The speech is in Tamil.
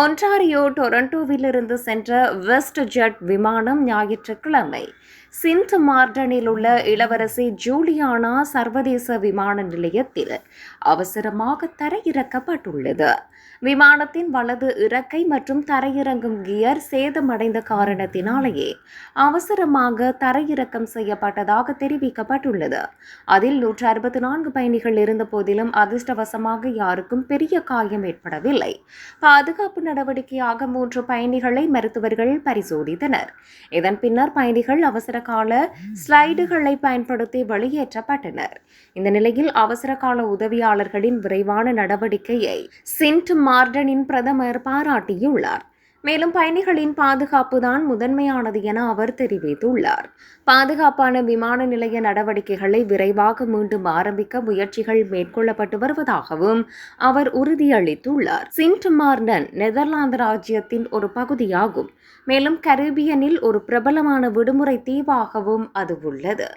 ஒன்டாரியோ டொரண்டோவிலிருந்து சென்ற வெஸ்ட் ஜெட் விமானம் ஞாயிற்றுக்கிழமை சின்ட் மார்டனில் உள்ள இளவரசி ஜூலியானா சர்வதேச விமான நிலையத்தில் அவசரமாக தரையிறக்கப்பட்டுள்ளது. விமானத்தின் வலது இறக்கை மற்றும் தரையிறங்கும் கியர் சேதமடைந்த காரணத்தினாலேயே அவசரமாக தரையிறக்கம் செய்யப்பட்டதாக தெரிவிக்கப்பட்டுள்ளது. அதில் நூற்று அறுபத்தி நான்கு பயணிகள் இருந்த போதிலும் அதிர்ஷ்டவசமாக யாருக்கும் பெரிய காயம் ஏற்படவில்லை. பாதுகாப்பு நடவடிக்கையாக மூன்று பயணிகளை மருத்துவர்கள் பரிசோதித்தனர். இதன் பின்னர் பயணிகள் அவசர கால ஸ்லைடுகளை பயன்படுத்தி வெளியேற்றப்பட்டனர். இந்த நிலையில் அவசர கால உதவியாளர்களின் விரைவான நடவடிக்கையை சிண்ட் மார்டனின் பிரதமர் பாராட்டியுள்ளார். மேலும் பயணிகளின் பாதுகாப்பு தான் முதன்மையானது என அவர் தெரிவித்துள்ளார். பாதுகாப்பான விமான நிலைய நடவடிக்கைகளை விரைவாக மீண்டும் ஆரம்பிக்க முயற்சிகள் மேற்கொள்ளப்பட்டு வருவதாகவும் அவர் உறுதியளித்துள்ளார். சிண்ட் மார்டன் நெதர்லாந்து ராஜ்யத்தின் ஒரு பகுதியாகும். மேலும் கரீபியனில் ஒரு பிரபலமான விடுமுறை தீவாகவும் அது உள்ளது.